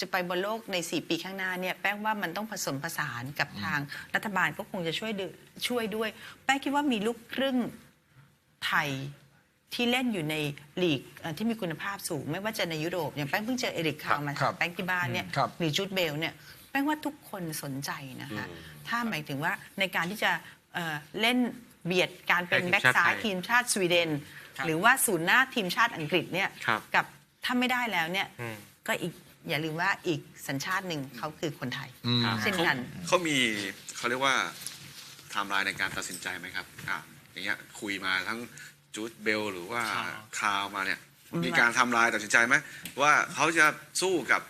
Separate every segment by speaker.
Speaker 1: จะไปบนโลกใน 4 ปีข้างหน้าเนี่ยแป้งว่ามันต้องผสมผสานกับทางรัฐบาลก็คงจะช่วยดูช่วยด้วย แป้งคิดว่ามีลูกครึ่งไทยที่เล่นอยู่ในลีกเอ่อที่มีคุณภาพสูง ไม่ว่าจะในยุโรปอย่างแป้งเพิ่งเจอเอริกคาวมา
Speaker 2: ครับ
Speaker 1: แป้งที่บ้านเนี่ย
Speaker 2: ครับ
Speaker 1: หรือจูดเบลเนี่ยแป้งว่าทุกคนสนใจนะคะถ้าหมายถึงว่าในการที่จะเอ่อเล่นเบียดการเป็น
Speaker 3: ให้ทีม
Speaker 1: แบ็ก
Speaker 3: ชาติ
Speaker 1: ซ้าย
Speaker 3: ไทย
Speaker 1: ทีมชาติสวีเดน หรือว่าศูนย์หน้าทีมชาติอังกฤษเนี่ย
Speaker 3: ครับ
Speaker 1: กับถ้าไม่ได้แล้วเนี่ย
Speaker 3: อืม
Speaker 1: ก็อีก อย่าลืมว่าอีกสัญชาติหนึ่งเขาคือคนไทย
Speaker 2: อืม
Speaker 1: เช่นกัน
Speaker 4: เขามีเขาเรียกว่าไทม์ไลน์ในการตัดสินใจไหมครับอะอย่างเงี้ยคุยมาทั้งจูดเบลหรือว่าคาวมาเนี่ย มีการทำลายตัดสินใจไหมว่าเขาจะสู้กับ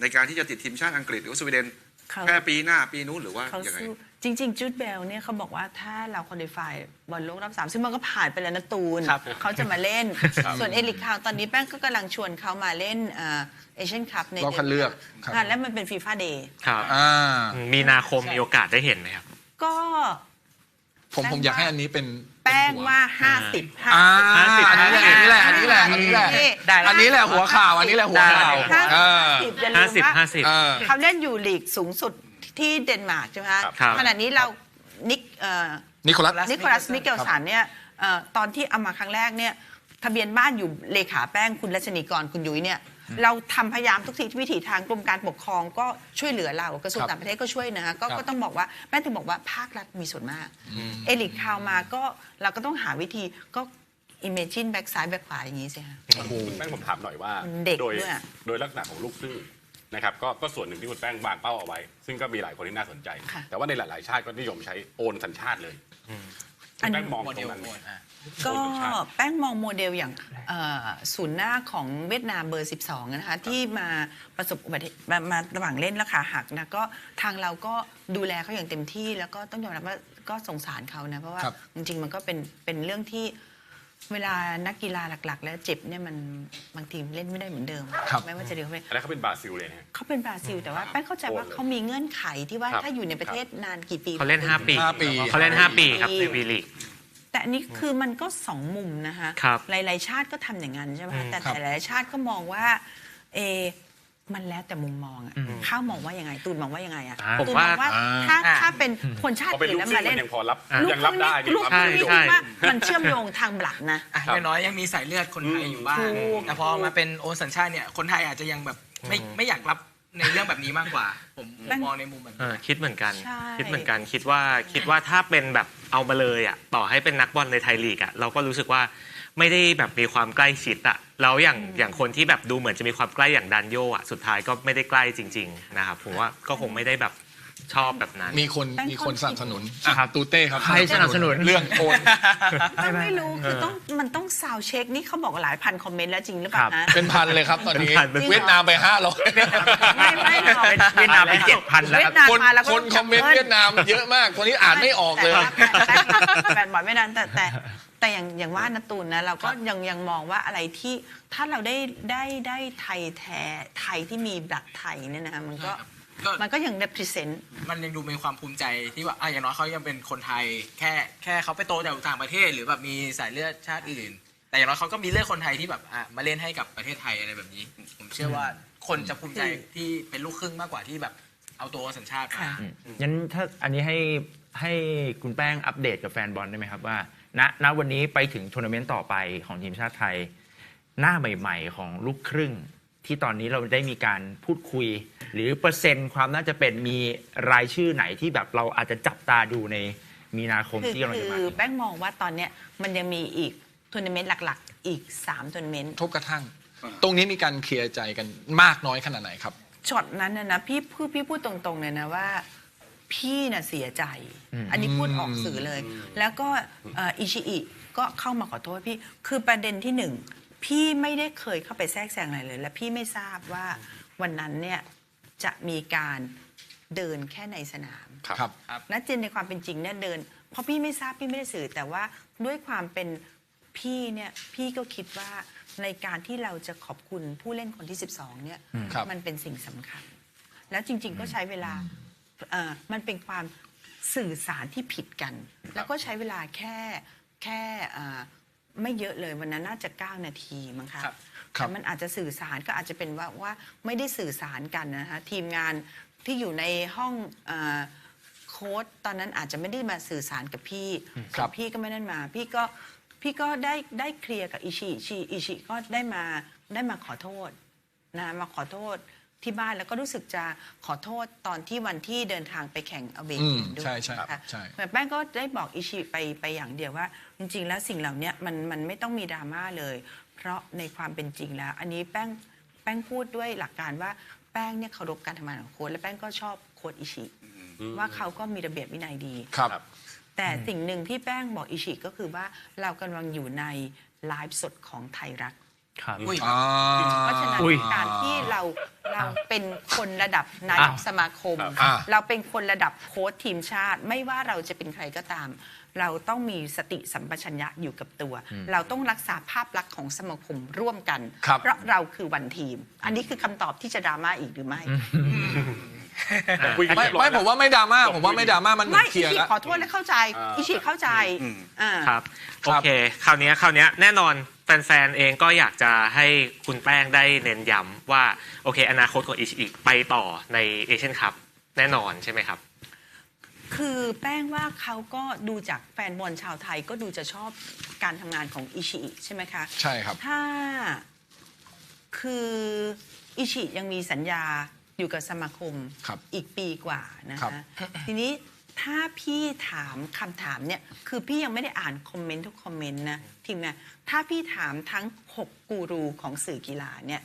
Speaker 4: ในการที่จะติดทีมชาติอังกฤษหรือว่าสวีเดน
Speaker 1: เขา
Speaker 4: แค่ปีหน้าปีนู้นหรือว่า
Speaker 1: เขา
Speaker 4: ยังไง
Speaker 1: สู้ จริง ๆ จูดเบลเนี่ยเขาบอกว่าถ้าเราคอลี่ฟายบอลโลกรอบสามซึ่งมันก็ผ่านไปแล้วนะตูน
Speaker 5: ครับ
Speaker 1: เขาจะมาเล่นส่วนเอลิกคาวตอนนี้แป้งก็กำลังชวนเขามาเล่นเอเชียนคัพใน
Speaker 2: รอบคัดเลือกครับ
Speaker 1: อ่าแล้วมันเป็นฟีฟ่าเดย์
Speaker 3: ครับ
Speaker 2: อ่า
Speaker 3: มีนาคมมีโอกาสได้เห็นไหมครับ
Speaker 1: ก็
Speaker 2: ผมผมอยากให้อันนี้เป็น
Speaker 1: แป้งว่า50
Speaker 2: อ่า
Speaker 1: 50
Speaker 2: อันนี้แหละอันนี้แหละอันนี้แหละอันนี้แหละ
Speaker 5: ได้แล้ว
Speaker 2: อันนี้แหละหัวข่าวอันนี้แหละหัวข่าว
Speaker 1: ห้า
Speaker 2: เออ
Speaker 1: สิบอย่าลื
Speaker 3: 50
Speaker 1: มว่า
Speaker 3: 50
Speaker 2: เออ
Speaker 1: เขาเล่นอยู่ลีกสูงสุด ที่เดนมาร์กใช่ไหมคะ
Speaker 3: ครับ
Speaker 1: ขณะนี้เรานิกเอ่อ
Speaker 2: นิโคลัส
Speaker 1: นิโคลัส มิเกลสันเนี่ยเอ่อตอนที่เอามาครั้งแรกเนี่ยทะเบียนบ้านอยู่เลขาแป้งคุณรัชนีกรคุณยุ้ยเนี่ยเราทำพยายามทุกทีวิถีทางกรมการปกครองก็ช่วยเหลือเรากระทรวง
Speaker 2: ครับ
Speaker 1: ต่างประเทศก็ช่วยนะคะก็
Speaker 2: ครับ
Speaker 1: ก็ต้องบอกว่าแป้งถึงบอกว่าภาครัฐมีส่วนมาก เอลิกคาวมาก็เราก็ต้องหาวิธีก็อิมเมจินแบ็กซ้ายแบ็กขวาอย่างนี้สิคะ
Speaker 6: คุณแป้งผมถามหน่อยว่า
Speaker 1: มันเด็ก
Speaker 6: โดย
Speaker 1: ด้วยอะ
Speaker 6: โดยลักษณะของลูกครึ่ง นะครับก็ก็ส่วนหนึ่งที่คุณแป้งวางเป้าเอาไว้ ซึ่งก็มีหลายคนที่น่าสนใจ
Speaker 1: ค่ะ
Speaker 6: แต่ว่าในหลาย ๆ ชาติก็นิยมใช้โอนสัญชาติเลยคุณแป้งมอง
Speaker 5: โม
Speaker 6: ต
Speaker 5: เด
Speaker 6: ร
Speaker 5: ล
Speaker 6: งนั้นไหม
Speaker 5: โอนอะ
Speaker 1: ก็
Speaker 6: โอนสัญชาติ
Speaker 1: แป้งมองโมเดลอย่างเอ่อศูนย์หน้าของเวียดนามเบอร์ 12นะคะที่มาประสบอุบัติเหตุมามาระหว่างเล่นแล้วขาหักนะก็ทางเราก็ดูแลเขาอย่างเต็มที่ แล้วก็ต้องยอมรับว่าก็สงสารเขานะ เพราะว่า
Speaker 2: ครับ
Speaker 1: จริงๆมันก็เป็นเป็นเรื่องที่ เวลานักกีฬาหลัก ๆ แล้วเจ็บเนี่ยมันบางทีเล่นไม่ได้เหมือนเดิม
Speaker 2: ครับ
Speaker 1: ไม่ว่าจะเดียวเขา
Speaker 6: อันนั้นเขาเป็นบราซิลเลยนะฮะ
Speaker 1: เขาเป็นบราซิล แต่ว่าแป้งเข้าใจว่าเขามีเงื่อนไขที่ว่า
Speaker 6: ครับ
Speaker 1: ถ้าอยู่ในประเทศนานกี่ปี
Speaker 3: เขาเล่น 5 ปี
Speaker 2: ห้าปี
Speaker 3: เขาเล่น 5 ปีครับในวีลีก
Speaker 1: แต่อันนี้คือมันก็สองมุมนะคะ
Speaker 3: ครับ
Speaker 1: หลายๆชาติก็ทำอย่างนั้นใช่ไหม
Speaker 3: อื
Speaker 1: คะ
Speaker 3: ม
Speaker 1: แต่
Speaker 2: ครับ
Speaker 1: แต่หลายๆชาติก็มองว่าเออ มันแล้วแต่มุมมองอะข้าวมองว่ายังไง ตูนมองว่ายังไงอะ
Speaker 3: อ่า
Speaker 1: ตูนมองว่า
Speaker 2: ผมว่า
Speaker 1: ถ้า
Speaker 5: อ่า
Speaker 1: ถ้าเป็นคนชาติ
Speaker 6: พอเป็น
Speaker 1: อื่น
Speaker 6: ลูก
Speaker 1: แล้ว
Speaker 6: ครึ่
Speaker 1: มางเล่
Speaker 6: มันนยังพอรับ
Speaker 1: ลูก
Speaker 6: ยังรับได้มี
Speaker 1: ลูก
Speaker 6: ความ
Speaker 1: ครึ่ง
Speaker 6: นิ
Speaker 1: นี่
Speaker 6: ยม
Speaker 1: คือว่ามันเชื่อมโยงทางบลัดนะ
Speaker 5: อะ
Speaker 6: ครับ
Speaker 5: อย่างน้อยยังมีสายเลือดคนไทยอยู่บ้าง
Speaker 1: ถูก
Speaker 5: แต่พอมาเป็นโอนสัญชาติเนี่ยคนไทยอาจจะยังแบบไม่ไม่อยากรับในเรื่องแบบนี้มากกว่า ผมผมมองในมุมแบบ
Speaker 3: เอ
Speaker 5: นี้
Speaker 3: อคิดเหมือนกัน
Speaker 1: ใช่
Speaker 3: คิดเหมือนกันคิดว่าคิดว่าถ้าเป็นแบบเอามาเลยอะต่อให้เป็นนักบอลในไทยลีกอะเราก็รู้สึกว่าไม่ได้แบบมีความใกล้ชิดอะ แล้วอย่างอย่างคนที่แบบดูเหมือนจะมีความใกล้อย่างดันโยอะสุดท้ายก็ไม่ได้ใกล้จริง ๆ นะครับผมว่าก็คงไม่ได้แบบชอบแบบนั้น
Speaker 2: มีคน
Speaker 1: แป้ง
Speaker 2: มีคนสนับสนุน
Speaker 1: ครับ
Speaker 2: อะตูเต้ครับ
Speaker 7: ใครสนับสนุน
Speaker 2: เรื่องโอน
Speaker 1: ก็ไม่รู้คือต้องมันต้องซาวเช็คนี่เขาบอกหลายพันคอมเมนต์แล้วจริงหรือเปล่า
Speaker 7: ครับ
Speaker 1: ฮะ
Speaker 2: เป็นพันเลยครับตอนนี้
Speaker 3: เป็นพันเป็นพัน
Speaker 2: เวียดนามไปห้าร้อย
Speaker 1: ไม่ไม่หรอก
Speaker 7: เวียดนามไป7,000แล้วครับ
Speaker 1: เวียดนาม
Speaker 2: คน
Speaker 1: มาแล้วก็
Speaker 2: คนคอมเมนต์เวียดนามเยอะมากคนนี้อ่านไม่ออกเลย
Speaker 1: แต่แต่แต่แฟนบอลไม่นานแต่แต่ แต่อย่างอย่างว่านะตูนนะเราก็ยังยังมองว่าอะไรที่ถ้าเราได้ได้ได้ไทยแท้ไทยที่มีบลักไทยเนี่ยนะคะมันก็
Speaker 5: ก็
Speaker 1: มันก็ยัง represent
Speaker 5: มันยังดูมีความภูมิใจที่ว่าอะอย่างน้อยเขายังเป็นคนไทย แค่แค่เขาไปโตจากต่างประเทศ หรือแบบมีสายเลือดชาติอื่น แต่อย่างน้อยเขาก็มีเลือดคนไทยที่แบบอะมาเล่นให้กับประเทศไทยอะไรแบบนี้ ผมเชื่อว่าคนจะภูมิใจที่เป็นลูกครึ่งมากกว่าที่แบบเอาตัวสัญชาติมา
Speaker 1: ค่ะ
Speaker 7: งั้นถ้าอันนี้ให้ให้คุณแป้งอัปเดตกับแฟนบอลได้ไหมครับว่า ณณวันนี้ไปถึงทัวร์นาเมนต์ต่อไปของทีมชาติไทย หน้าใหม่ ๆ ของลูกครึ่ง ที่ตอนนี้เราได้มีการพูดคุย หรือเปอร์เซ็นต์ความน่าจะเป็นมีรายชื่อไหนที่แบบเราอาจจะจับตาดูในมีนาคม
Speaker 1: คือ
Speaker 7: ที่กำลัง
Speaker 1: คื
Speaker 7: จะ
Speaker 1: อ
Speaker 7: มา
Speaker 1: แป้งมองว่าตอนเนี้ยมันยังมีอีกทัวร์นาเมนต์หลักๆ อีก3ทัวร์นาเมนต์
Speaker 2: ทบกระทั่ง ตรงนี้มีการเคลียร์ใจกันมากน้อยขนาดไหนครับ
Speaker 1: ช็อตนั้นนะนะพี่พูดพี่พูดตรงๆเลยนะว่า พี่น่ะเสียใจ อันนี้พูดออกสื่อเลย แล้วก็เอ่ออิชิอิก็เข้ามาขอโทษพี่ คือประเด็นที่หนึ่ง พี่ไม่ได้เคยเข้าไปแทรกแซงอะไรเลย และพี่ไม่ทราบว่าวันนั้นเนี่ยจะมีการเดินแค่ในสนาม
Speaker 2: ครับ
Speaker 1: และจริงในความเป็นจริงเนี่ยเดิน เพราะพี่ไม่ทราบพี่ไม่ได้สื่อแต่ว่าด้วยความเป็นพี่เนี่ยพี่ก็คิดว่าในการที่เราจะขอบคุณผู้เล่นคนที่ 12 เนี่ย
Speaker 2: ครับ
Speaker 1: มันเป็นสิ่งสำคัญ แล้วจริง ๆ ก็ใช้เวลาเอ่อ มันเป็นความสื่อสารที่ผิดกัน แล้วก็ใช้เวลาแค่แค่เอ่อไม่เยอะเลยวันนั้นน่าจะ 9 นาทีมั้งคะ
Speaker 5: ครับ
Speaker 2: ครับ
Speaker 1: แต่มันอาจจะสื่อสารก็อาจจะเป็นว่าว่าไม่ได้สื่อสารกันนะคะทีมงานที่อยู่ในห้องเออโค้ดตอนนั้นอาจจะไม่ได้มาสื่อสารกับพี่
Speaker 2: ครับ
Speaker 1: พี่ก็ไม่ได้มา พี่ก็พี่ก็ได้ได้เคลียร์กับอิชิอิชิอิชิก็ได้มาได้มาขอโทษนะมาขอโทษ ที่บ้านแล้วก็รู้สึกจะขอโทษตอนที่วันที่เดินทางไปแข่งอเว
Speaker 2: อื
Speaker 1: เก
Speaker 2: ม
Speaker 1: นด้วย
Speaker 2: ใช่ใช่
Speaker 1: ค่ะ
Speaker 2: ใช่
Speaker 1: แต่แป้งก็ได้บอกอิชิไปไปอย่างเดียวว่า จริง ๆ แล้วสิ่งเหล่านี้มันมันไม่ต้องมีดราม่าเลย เพราะในความเป็นจริงแล้ว อันนี้แป้งแป้งพูดด้วยหลักการว่าแป้งเนี่ยเคารพการทำงานของโค้ชและแป้งก็ชอบโค้ชอิชิว่าเขาก็มีระเบียบวินัยดี
Speaker 2: ครับ
Speaker 1: แต่สิ่งหนึ่งที่แป้งบอกอิชิก็คือว่าเรากำลังอยู่ในไลฟ์สดของไทยรัฐ
Speaker 7: ครับ
Speaker 5: อุ้ย
Speaker 2: อ่า
Speaker 1: เพราะฉะนั้น
Speaker 7: อุ้ย
Speaker 1: การที่เราเราเป็นคนระดับนาย
Speaker 7: อ้ากว
Speaker 1: สมาคม
Speaker 2: อ่า
Speaker 1: เราเป็นคนระดับโค้ชทีมชาติ ไม่ว่าเราจะเป็นใครก็ตาม เราต้องมีสติสัมปชัญญะอยู่กับตัว เราต้องรักษาภาพลักษณ์ของสมาคมร่วมกัน
Speaker 2: ครับ
Speaker 1: เพราะเราคือวันทีม อันนี้คือคำตอบที่จะดราม่าอีกหรือไม่
Speaker 6: คุยกัน
Speaker 2: ไม่
Speaker 6: เรียบร้อย
Speaker 2: ไม่
Speaker 6: แล้ว
Speaker 2: ผมว่าไม่ดราม่าผมว่าไม่ดราม่ามันเหมือ
Speaker 1: ไม่
Speaker 2: นเคลี
Speaker 1: อิ
Speaker 2: ยร์
Speaker 1: ชิ
Speaker 2: แล้ว
Speaker 1: ขอโทษและเข้าใจ
Speaker 6: อ่า
Speaker 1: อิชิเข้าใจ
Speaker 4: อืม
Speaker 1: อ่า
Speaker 3: ครับ
Speaker 2: ค
Speaker 3: โอ
Speaker 2: รับ
Speaker 3: เคคราวนี้คราวนี้แน่นอนแฟนๆเองก็อยากจะให้คุณแป้งได้เน้นย้ำว่าโอเค อนาคตของอิชิไปต่อในเอเชียนคัพแน่นอนใช่ไหมครับ
Speaker 1: คือแป้งว่าเขาก็ดูจากแฟนบอลชาวไทยก็ดูจะชอบการทำงานของอิชิใช่ไหมคะ
Speaker 2: ใช่ครับ
Speaker 1: ถ้าคืออิชิยังมีสัญญา อยู่กับสมาคม
Speaker 2: ครับ
Speaker 1: อีกปีกว่านะ
Speaker 2: ครั
Speaker 1: คะ
Speaker 2: บ
Speaker 1: ทีนี้ถ้าพี่ถามคำถามเนี่ยคือพี่ยังไม่ได้อ่านคอมเมนต์ทุกคอมเมนต์นะทีมงานถ้าพี่ถามทั้ง 6 กูรูของสื่อกีฬาเนี่ย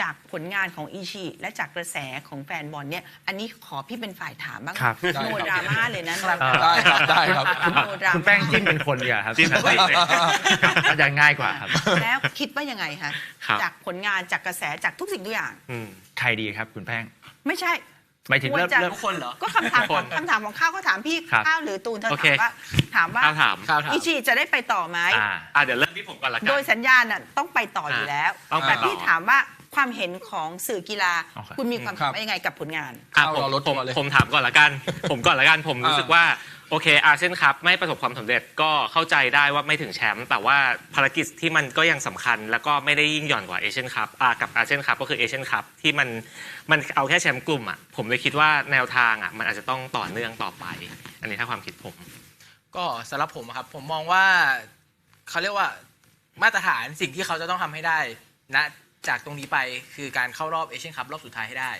Speaker 1: จากผลงานของอิชิและจากกระแสของแฟนบอลเนี่ย อันนี้ขอพี่เป็นฝ่ายถามบ้าง
Speaker 7: ครับ
Speaker 2: ได้
Speaker 1: โน
Speaker 2: ครับ
Speaker 1: ดราม่าเลยนะ
Speaker 2: ได้ครับได้ครับ
Speaker 1: โนดราม่า
Speaker 7: คุณแป้งจิ้มเป็นคนดีกว่าครับ
Speaker 3: จิ้มเป็นคน
Speaker 7: ครับอาจจะง่ายกว่าครับ
Speaker 1: แล้วคิดว่ายังไงคะ
Speaker 3: ครับ
Speaker 1: จากผลงานจากกระแสจากทุกสิ่งทุกอย่าง
Speaker 3: อืม
Speaker 7: ใครดีครับคุณแป้ง
Speaker 1: ไม่ใช่
Speaker 7: หมายถึงเริ่ม
Speaker 1: ควรจะ
Speaker 7: เริ่ม
Speaker 5: ทุกคนเหรอ
Speaker 1: ก็คำถามของ
Speaker 3: คน
Speaker 1: คำถามของข้าวก็ถามพี่
Speaker 7: ครับ
Speaker 1: ข้าวหรือตูนเธอ
Speaker 3: โอเค
Speaker 1: ถามว่าถามว่า
Speaker 3: ข้าวถาม
Speaker 5: ข้าวถาม
Speaker 1: อิชิจะได้ไปต่อไหม
Speaker 7: อ่า
Speaker 3: อะเดี๋ยวเริ่มที่ผมก่อนละกัน
Speaker 1: โดยสัญญาณน่ะต้องไปต่ออยู่แล้ว
Speaker 3: ต้องไป
Speaker 1: แต่
Speaker 3: ต่อ
Speaker 1: พี่ถามว่า ความเห็นของสื่อกีฬา
Speaker 7: โอเค
Speaker 1: คุณมีความ
Speaker 2: ครั
Speaker 1: เห็น
Speaker 2: บ
Speaker 1: ว่ายังไงกับผลงาน
Speaker 3: อะ
Speaker 2: เอา
Speaker 3: ผม
Speaker 2: เราลด
Speaker 3: ผม
Speaker 2: ตัวเลย
Speaker 3: ผมถามก่อนละกัน ผมก่อนละกันผมรู้สึกว่าโอเคอาเซียนคัพไม่ประสบความสำเร็จก็เข้าใจได้ว่าไม่ถึงแชมป์แต่ว่าภารกิจที่มันก็ยังสำคัญ แล้วก็ไม่ได้ยิ่งหย่อนกว่าเอเชียนคัพอะกับอาเซียนคัพก็คือเอเชียนคัพที่มันมันเอาแค่แชมป์กลุ่มอะผมเลยคิดว่าแนวทางอะมันอาจจะต้องต่อเนื่องต่อไป อันนี้ถ้าความคิดผม
Speaker 5: ก็สำหรับผมอะครับผมมองว่าเขาเรียกว่ามาตรฐานสิ่งที่เขาจะต้องทำให้ได้นะ จากตรงนี้ไปคือการเข้ารอบเอเชียนคัพรอบสุดท้ายให้ได้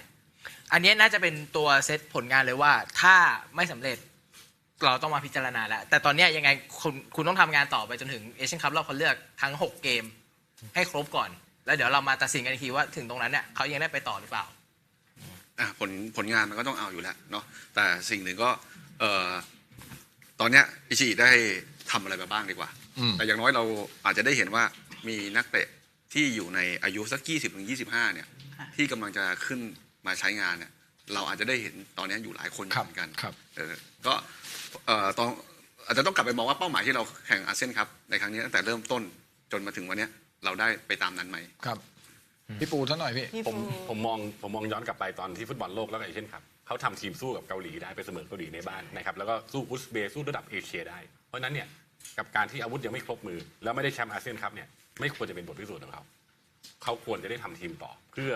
Speaker 5: อันเนี้ยน่าจะเป็นตัวเซตผลงานเลยว่า ถ้าไม่สำเร็จเราต้องมาพิจารณาแล้ว แต่ตอนเนี้ยยังไงคุณคุณต้องทำงานต่อไปจนถึงเอเชียนคัพรอบคัดเลือกทั้ง 6 เกมให้ครบก่อน แล้วเดี๋ยวเรามาตัดสินกันอีกทีว่าถึงตรงนั้นเนี่ยเขายังได้ไปต่อหรือเปล่า
Speaker 4: อะผลผลงานมันก็ต้องเอาอยู่แล้วเนาะแต่สิ่งหนึ่งก็เอ่อตอนเนี้ยอิชิได้ทำอะไรมาบ้างดีกว่า
Speaker 2: อืม
Speaker 4: แต่อย่างน้อยเราอาจจะได้เห็นว่ามีนักเตะ ที่อยู่ในอายุสัก 20ถึง25 เนี่ย
Speaker 1: ค่ะ
Speaker 4: ที่กำลังจะขึ้นมาใช้งานเนี่ย เราอาจจะได้เห็นตอนเนี้ยอยู่หลายคนอยู่เหมือนกัน
Speaker 2: ครับ
Speaker 4: เออก็เอ่อต้องอาจจะต้องกลับไปมองว่าเป้าหมายที่เราแข่งอาเซียนครับในครั้งนี้ตั้งแต่เริ่มต้นจนมาถึงวันเนี้ยเราได้ไปตามนั้นไหม
Speaker 2: ครับพี่ปูท่าหน่อยพี่
Speaker 1: พี่
Speaker 6: ผม
Speaker 1: ฟู
Speaker 6: ผมมองผมมองย้อนกลับไปตอนที่ฟุตบอลโลกแล้วก็เอเชียนคัพเขาทำทีมสู้กับเกาหลีได้ไปเสมอเกาหลีในบ้านนะครับแล้วก็สู้อุซเบย์สู้ระดับเอเชียได้ เพราะฉะนั้นเนี่ยกับการที่อาวุธยังไม่ครบมือ แล้วไม่ได้แชมป์อาเซียนคัพเนี่ย ไม่ควรจะเป็นบทพิสูจน์ของเขา เขาควรจะได้ทำทีมต่อ เพื่อ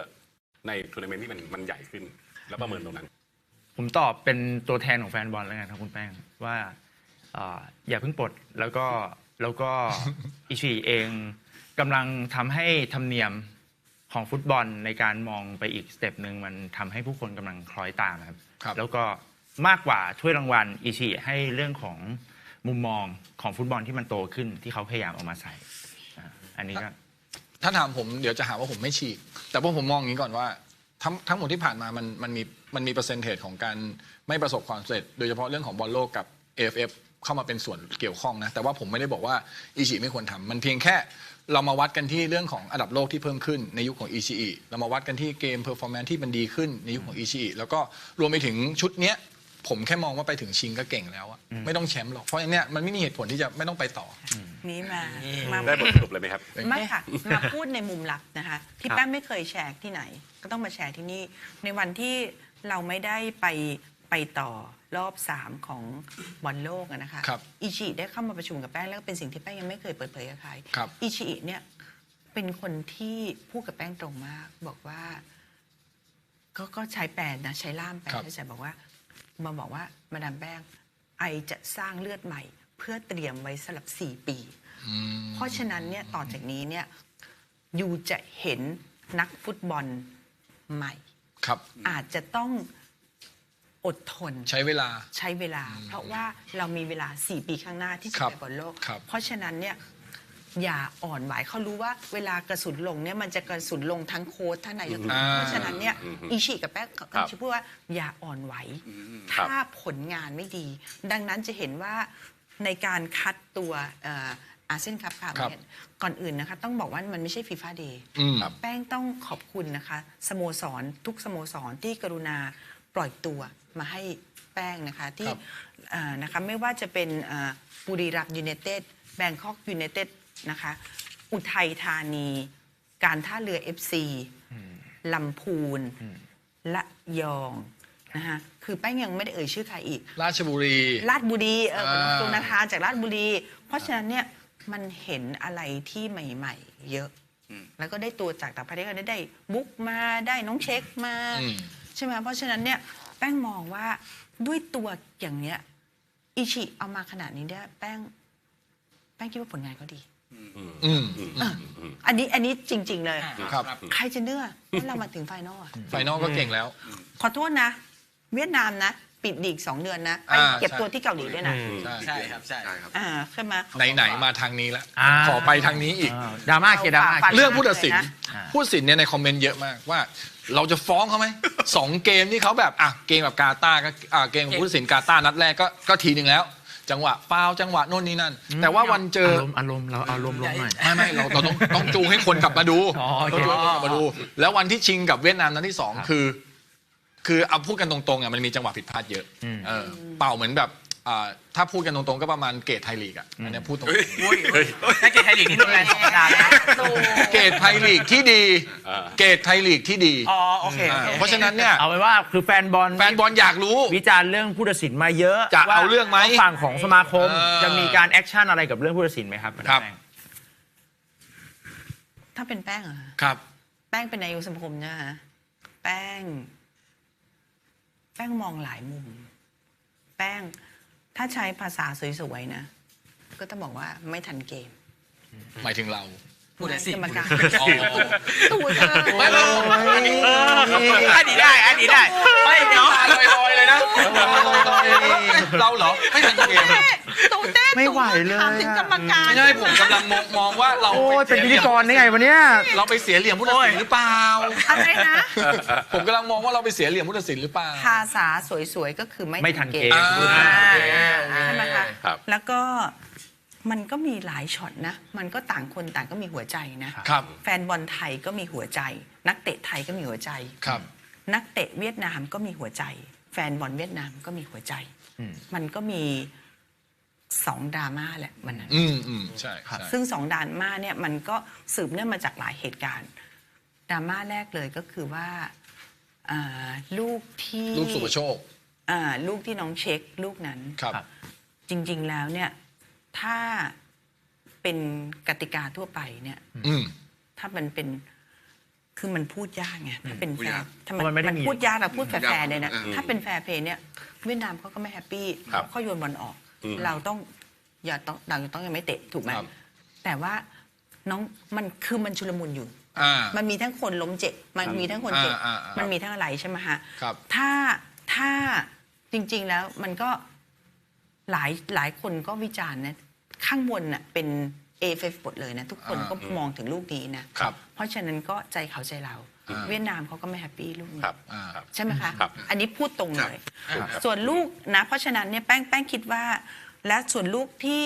Speaker 6: ในทัวร์นาเมนต์ที่มันมันใหญ่ขึ้น แล้วประเมินตรงนั้น
Speaker 7: ผมตอบเป็นตัวแทนของแฟนบอลแล้วกันครับคุณแป้งว่าเอ่ออย่าเพิ่งปลดแล้วก็แล้วก็อิชิเองกำลังทำให้ธรรมเนียมของฟุตบอลในการมองไปอีกสเต็ปหนึ่งมันทำให้ผู้คนกำลังคล้อยตามครับ
Speaker 2: ครับ
Speaker 7: แล้วก็มากกว่าถ้วยรางวัลอิชิให้เรื่องของมุมมองของฟุตบอลที่มันโตขึ้นที่เขาพยายามเอามาใส่ อันนี้ก็
Speaker 2: ถ้าถามผมเดี๋ยวจะหาว่าผมไม่ฉีก แต่พว่าผมมองอย่างนี้ก่อนว่า ทั้งทั้งหมดที่ผ่านมามันมันมีมันมีเปอร์เซ็นต์เทของการไม่ประสบความสำเร็จ โดยเฉพาะเรื่องของบอลโลกกับ AFF เข้ามาเป็นส่วนเกี่ยวข้องนะ แต่ว่าผมไม่ได้บอกว่าอิชิไม่ควรทำมันเพียงแค่เรามาวัดกันที่เรื่องของอันดับโลกที่เพิ่มขึ้นในยุคของอิชิเรามาวัดกันที่เกมเพอร์ฟอร์แมนที่มันดีขึ้นในยุคของอิชิแล้วก็รวมไปถึงชุดเนี้ย ผมแค่มองว่าไปถึงชิงก็เก่งแล้วอะไม่ต้องแชมป์หรอกเพราะอย่างเนี้ยมันไม่มีเหตุผลที่จะไม่ต้องไปต่อ
Speaker 1: นี้มา
Speaker 5: นี่
Speaker 1: มา
Speaker 6: ได้บทสรุปเลยไหมครับ
Speaker 1: ไม่ค่ะ มาพูดในมุมลับนะคะ ที่
Speaker 3: ครับ
Speaker 1: แป้งไม่เคยแชร์ที่ไหน ก็ต้องมาแชร์ที่นี่ ในวันที่เราไม่ได้ไปไปต่อรอบสามของบอลโลกอะนะคะ
Speaker 2: ครับ
Speaker 1: อิชิได้เข้ามาประชุมกับแป้งแล้วก็เป็นสิ่งที่แป้งยังไม่เคยเปิดเผยกับใคร
Speaker 2: ครับ
Speaker 1: อิชิเนี่ยไปเป็นคนที่พูดกับแป้งตรงมาก บอกว่า ก็ก็ใช้แปลนะใช้ล่ามแปล
Speaker 2: ครับ
Speaker 1: ใช้บอกว่า มาบอกว่ามาดามแป้งไอจะสร้างเลือดใหม่ เพื่อเตรียมไว้สำหรับสี่ปี
Speaker 2: อืม
Speaker 1: เพราะฉะนั้นเนี่ยต่อจากนี้เนี่ยยูจะเห็นนักฟุตบอลใหม่
Speaker 2: ครับ
Speaker 1: อาจจะต้องอดทน
Speaker 2: ใช้เวลา
Speaker 1: ใช้เวลา เพราะว่าเรามีเวลา 4 ปีข้างหน้าที่จะ
Speaker 2: ครับ
Speaker 1: ไปบอลโลก
Speaker 2: ครับ
Speaker 1: เพราะฉะนั้นเนี่ย อย่าอ่อนไหวเขารู้ว่าเวลากระสุนลงเนี่ยมันจะกระสุนลงทั้งโค้ชทั้งนายก
Speaker 2: อ่า
Speaker 1: เพราะฉะนั้นเนี่ย
Speaker 6: อืม
Speaker 1: อิชิกับแป๊ก
Speaker 6: ครับ
Speaker 1: อิชิพูดว่าอย่าอ่อนไหว
Speaker 6: ครับ
Speaker 1: ถ้าผลงานไม่ดี ดังนั้นจะเห็นว่าในการคัดตัวเอ่ออาเซียนคัพค่ะ
Speaker 2: ครับ
Speaker 1: ก่อนอื่นนะคะ ต้องบอกว่ามันไม่ใช่ฟีฟ่าเดย์
Speaker 2: อืม
Speaker 1: แป้งต้องขอบคุณนะคะ สโมสรทุกสโมสรที่กรุณาปล่อยตัวมาให้แป้งนะคะที่
Speaker 2: ครับ
Speaker 1: เอ่อนะคะไม่ว่าจะเป็นเอ่อบุรีรัมย์ยูไนเต็ดแบงคอกยูไนเต็ด นะคะ อุทัยธานี การท่าเรือ FC ลำพูนละยองนะคะคือแป้งยังไม่ได้เอ่ยชื่อใครอีก
Speaker 2: ราชบุรี
Speaker 1: ลาดบุรีเออ
Speaker 2: อ่า
Speaker 1: ตรงนาทาจากลาดบุรี เพราะฉะนั้นเนี่ยมันเห็นอะไรที่ใหม่ ๆ เยอะ
Speaker 4: อืม
Speaker 1: แล้วก็ได้ตัวจากต่างประเทศก็ได้ได้บุ๊กมาได้น้องเช็คมา
Speaker 2: อืม
Speaker 1: ใช่ไหมเพราะฉะนั้นเนี่ยแป้งมองว่าด้วยตัวอย่างเนี้ยอิชิเอามาขนาดนี้เนี่ยแป้งแป้งคิดว่าผลงานก็ดี
Speaker 2: อืม
Speaker 1: อันนี้อันนี้จริง ๆ เลย
Speaker 2: ครับ
Speaker 1: ใครจะเนื้อว่าเรามาถึงไฟนอลอะ
Speaker 2: ไฟนอลก็เก่งแล้ว
Speaker 1: ขอโทษนะ เวียดนามนะ ปิดดีกสองเดือนนะไป
Speaker 2: อ่า
Speaker 1: เก็บ
Speaker 2: ใช่
Speaker 1: ตัวที่เกาหลีด้วยนะ
Speaker 3: อืม
Speaker 2: ใช่
Speaker 5: ใช่ครับใช่
Speaker 4: ใช่ ครับ
Speaker 1: อ่าใช่ไหม
Speaker 2: ไหนๆมาทางนี้แล้ว
Speaker 7: อ่า
Speaker 2: ขอไปทางนี้อีก
Speaker 7: อ่าดราม่าเคลียร์ดราม่า
Speaker 1: ฝาก
Speaker 2: เรื่องผู้ตัดสิน
Speaker 1: เลยนะ
Speaker 7: อ่า
Speaker 2: ผู้ตัดสินเนี่ยในคอมเมนต์เยอะมากว่าเราจะฟ้องเขาไหม สองเกมที่เขาแบบอะเกมกับกาตาร์ก็อะเกมของผู้ตัดสินกาตาร์นัดแรกก็ก็ทีหนึ่งแล้ว จังหวะฟาวล์จังหวะโน่นนี่นั่น แต่ว่าวันเจอ
Speaker 7: อารมณ์อารมณ์เราเอาอารมณ์ลงหน่อย
Speaker 2: ไม่ไม่เราเราต้องต้องจูงให้คนกลับมาดู
Speaker 7: อ๋อโอเค
Speaker 2: ต้องจูงให้คนกลับมาดู แล้ววันที่ชิงกับเวียดนามนัดที่สอง
Speaker 7: ครับ
Speaker 2: คือ คือเอาพูดกันตรงๆอะมันมีจังหวะผิดพลาดเยอะ
Speaker 7: อืม
Speaker 2: เออเป่าเหมือนแบบ อ่าถ้าพูดกันตรงๆ ก็ประมาณเกรดไทยลีกอะอันเนี้ยพูดตรง
Speaker 5: นักเก็ตไทยลีกนี่โดนแบนสองสัปดาห์แล้วนะ
Speaker 2: ๆเกรดไทยลีกที่ดี
Speaker 6: อ่า
Speaker 2: เกรดไทยลีกที่ดี
Speaker 5: อ๋อโอเคโอ
Speaker 2: อ่า
Speaker 5: เค
Speaker 2: เพราะฉะนั้นเนี่ย
Speaker 7: เอาไว้ว่าคือแฟนบอล
Speaker 2: แฟนบอลอยากรู้
Speaker 7: วิจารณ์เรื่องผู้ตัดสินมาเยอะ
Speaker 2: จะ
Speaker 7: ว่
Speaker 2: เอาเรื่องไหม
Speaker 7: ฝั่งของสมาคม
Speaker 2: เออ
Speaker 7: จะมีการแอคชั่นอะไรกับเรื่องผู้ตัดสินไหมครับ
Speaker 2: ครับ
Speaker 1: ถ้าเป็นแป้งเหรอคะ
Speaker 2: ครับ
Speaker 1: แป้งเป็นนายกสมาคมนะฮะแป้ง แป้งมองหลายมุม แป้ง ถ้าใช้ภาษาสวยๆนะ ก็ต้องบอกว่าไม่ทันเกม
Speaker 2: หมายถึงเรา
Speaker 5: พูดหน่อยสิ
Speaker 1: กรรมการ
Speaker 2: อ๋อ
Speaker 1: ตัวเธอ
Speaker 2: ไม่ไม่
Speaker 5: อันนี้ได้อันนี้ได้ ไม่เดี๋ยว
Speaker 2: ลอยๆเลยนะ เราเหรอ ไม่ทันเกม
Speaker 1: ตูเต้
Speaker 7: ไม่ไหวเลย
Speaker 1: ถามถึงกรรมการ
Speaker 2: ไม่ใช่ผมกำลังมองมองว่าเรา
Speaker 7: โอ้ยเป็นพิธีกรได้ไงวะเนี่ย
Speaker 2: เราไปเสียเหลี่ยมผู้ตัดสินหรือเปล่า
Speaker 1: อะไรนะ
Speaker 2: ผมกำลังมองว่าเราไปเสียเหลี่ยมผู้ตัดสินหรือเปล่า
Speaker 1: ภาษาสวยๆก็คือไม่
Speaker 7: ไม่ทันเกม
Speaker 2: อ่า
Speaker 1: อ่าใช่ไหมคะ
Speaker 6: ครับ
Speaker 1: แล้วก็ มันก็มีหลายช็อตนะ มันก็ต่างคนต่างก็มีหัวใจนะ
Speaker 2: ครับ
Speaker 1: แฟนบอลไทยก็มีหัวใจ นักเตะไทยก็มีหัวใจ
Speaker 2: ครับ
Speaker 1: นักเตะเวียดนามก็มีหัวใจ แฟนบอลเวียดนามก็มีหัวใจ
Speaker 7: อืม
Speaker 1: มันก็มีสองดราม่าแหละวันนั้น
Speaker 2: อืมอืมใช่ใช่
Speaker 1: ซึ่งสองดราม่าเนี่ยมันก็สืบเนื่องมาจากหลายเหตุการณ์ดราม่าแรกเลยก็คือว่าอ่าลูกที่
Speaker 2: ลูกสุภโชค
Speaker 1: อ่าลูกที่น้องเช็คลูกนั้น
Speaker 2: ครับ
Speaker 7: ครับ
Speaker 1: จริง ๆ แล้วเนี่ย ถ้าเป็นกติกาทั่วไปเนี่ย
Speaker 2: อืม
Speaker 1: ถ้ามันเป็นคือมันพูดยากไงถ้าเป็น
Speaker 4: พูด
Speaker 1: แฟ
Speaker 4: ยาก
Speaker 1: ร์ถ้า
Speaker 7: เพราะมันไม่ได้
Speaker 1: มัน
Speaker 7: มี
Speaker 1: พูดยากเราพูดแฟ
Speaker 4: ยาก
Speaker 1: ร์ๆเลยนะ
Speaker 4: อืม
Speaker 1: ถ้าเป็นแฟร์เพย์เนี่ยเวียดนามเขาก็ไม่แฮปปี้
Speaker 6: ครับ
Speaker 1: เขาโยนบอลออก
Speaker 6: อืม
Speaker 1: เราต้องอย่าต้องเราต้องยังไม่เตะถูกไหม
Speaker 2: ครับ
Speaker 1: แต่ว่าน้องมันคือมันชุลมุนอยู่
Speaker 2: อ่า
Speaker 1: มันมีทั้งคนล้มเจ็บ มันมีทั้งคนเจ็บ
Speaker 2: อ่าอ่าอ่ามั
Speaker 1: มันมีทั้งอะไรใช่ไหมฮะ
Speaker 2: ครับ
Speaker 1: ถ้าถ้าจริงๆแล้วมันก็หลายหลายคนก็วิจารณ์นะ ข้างบนน่ะเป็นเอฟเอฟหมดเลยนะ ทุกคน
Speaker 2: อ่า
Speaker 1: ก็มองถึงลูกนี้นะ
Speaker 2: ครับ
Speaker 1: เพราะฉะนั้นก็ใจเขาใจเรา
Speaker 2: อ่า
Speaker 1: เวียดนามเขาก็ไม่แฮปปี้ลูกนี้
Speaker 6: ครับ
Speaker 2: อ่า
Speaker 6: ครับ
Speaker 1: ใช่ไหมคะ
Speaker 6: ครับ
Speaker 1: อันนี้พูดตรงเลย
Speaker 6: ครับ
Speaker 1: ส่วนลูกนะ เพราะฉะนั้นเนี่ยแป้งแป้งคิดว่า และส่วนลูกที่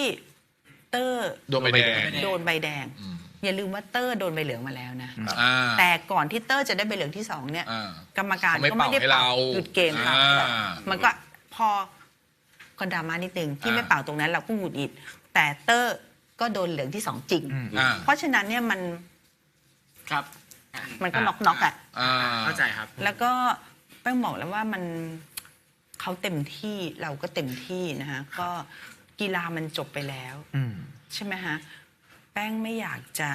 Speaker 1: เตอร์
Speaker 2: โดนใบแดง
Speaker 1: โดนใบแดง
Speaker 2: อืม
Speaker 1: อย่าลืมว่าเตอร์โดนใบเหลืองมาแล้วนะ
Speaker 2: อ่า
Speaker 1: แต่ก่อนที่เตอร์จะได้ใบเหลืองที่สองเนี่ย
Speaker 2: อ่า
Speaker 1: กรรมการ
Speaker 2: เขาไม่
Speaker 1: ก็ไม่ได้
Speaker 2: เป่าให้
Speaker 1: เป่า
Speaker 2: เรา
Speaker 1: หยุดเกมค่ะ
Speaker 2: อ่า
Speaker 1: มันก็พอก็ดราม่านิดนึงที่
Speaker 2: อ่า
Speaker 1: ไม่เป่าตรงนั้นเราก็หงุดหงิด แต่เตอร์ก็โดนเหลืองที่สองจริง
Speaker 7: อืม
Speaker 2: อ่า
Speaker 1: เพราะฉะนั้นเนี่ยมัน
Speaker 5: ครับอะ
Speaker 1: มันก็
Speaker 7: อ่า
Speaker 1: น็อกน็อกๆอะ
Speaker 2: อ่า
Speaker 5: เข้าใจครับ
Speaker 1: แล้วก็แป้งบอกแล้วว่ามันเขาเต็มที่เราก็เต็มที่นะคะก็กีฬามันจบไปแล้ว
Speaker 7: อืม
Speaker 1: ใช่ไหมฮะ แป้งไม่อยากจะ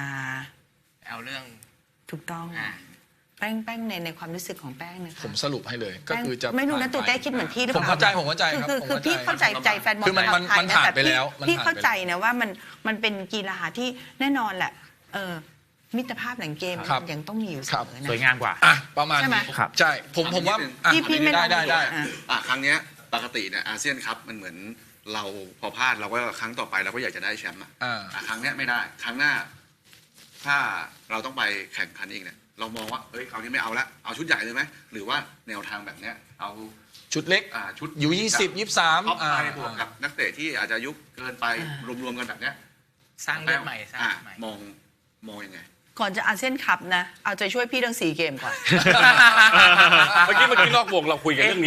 Speaker 5: เอาเรื่อง
Speaker 1: ถูกต้อง
Speaker 5: อ่า
Speaker 1: แป้งแป้งในในความรู้สึกของแป้งนะคะ
Speaker 2: ผมสรุปให้เลยก็
Speaker 1: แป้ง
Speaker 2: คือจะ
Speaker 1: ไม่รู้นะ
Speaker 2: ผ่า
Speaker 1: ตัวแต้คิดเหมือนพี่หรือเป
Speaker 2: ผม
Speaker 1: ล่า
Speaker 2: เข้าใจผมเข้าใจครับ
Speaker 1: คือ
Speaker 2: ผม
Speaker 1: คือพี่เข้าใจใจแฟนบอล
Speaker 2: คือมันมัน
Speaker 1: ชาวไทย
Speaker 2: มันผ่าน
Speaker 1: แต่
Speaker 2: ไปแล้วมัน
Speaker 1: พี่
Speaker 2: ผ่านไป
Speaker 1: เข้าใจนะว่ามันมันเป็นกีฬาที่แน่นอนแหละเออมิตรภาพหลังเกม
Speaker 2: ครับ
Speaker 1: ยังต้องมีอยู่เส
Speaker 2: ครับ
Speaker 1: มอนะ
Speaker 7: สวยงามกว่า
Speaker 2: อะประมาณ
Speaker 1: ใช่ไหม
Speaker 2: นี้
Speaker 7: ครับ
Speaker 2: ใช่ผมผมว่าอะ
Speaker 1: พี่พี่ไม่
Speaker 2: ได้
Speaker 1: ลอง
Speaker 2: ได้ได้
Speaker 1: อะ
Speaker 4: อะครั้งเนี้ยปกติเนี่ยอาเซียนคัพมันเหมือนเราพอพลาดเราก็ครั้งต่อไปเราก็อยากจะได้แชมป์อะ
Speaker 2: อ่า
Speaker 4: อะครั้งเนี้ยไม่ได้ ครั้งหน้า ถ้าเราต้องไปแข่งขันอีกเนี่ย เรามองว่าเอ้ยคราวนี้ไม่เอาละเอาชุดใหญ่เลยไหมหรือว่าแนวทางแบบเนี้ยเอา
Speaker 2: ชุดเล็ก
Speaker 4: อ่าชุด
Speaker 2: อยู่ยี่สิบยี่สาม
Speaker 4: ท็อปไปบวกกับนักเตะที่อาจจะอายุเกินไปรวมๆกันแบบเนี้ย
Speaker 5: สร้างเรื่องใหม่สร้าง
Speaker 4: อะ
Speaker 5: ใหม่
Speaker 4: มองมองยังไง
Speaker 1: ก่อนจะอาเซียนคัพนะ เอาใจช่วยพี่เรื่องสีเกมก่อน
Speaker 6: เมื่อกี้เมื่อกี้นอกวงเราคุยกันเรื่องนี้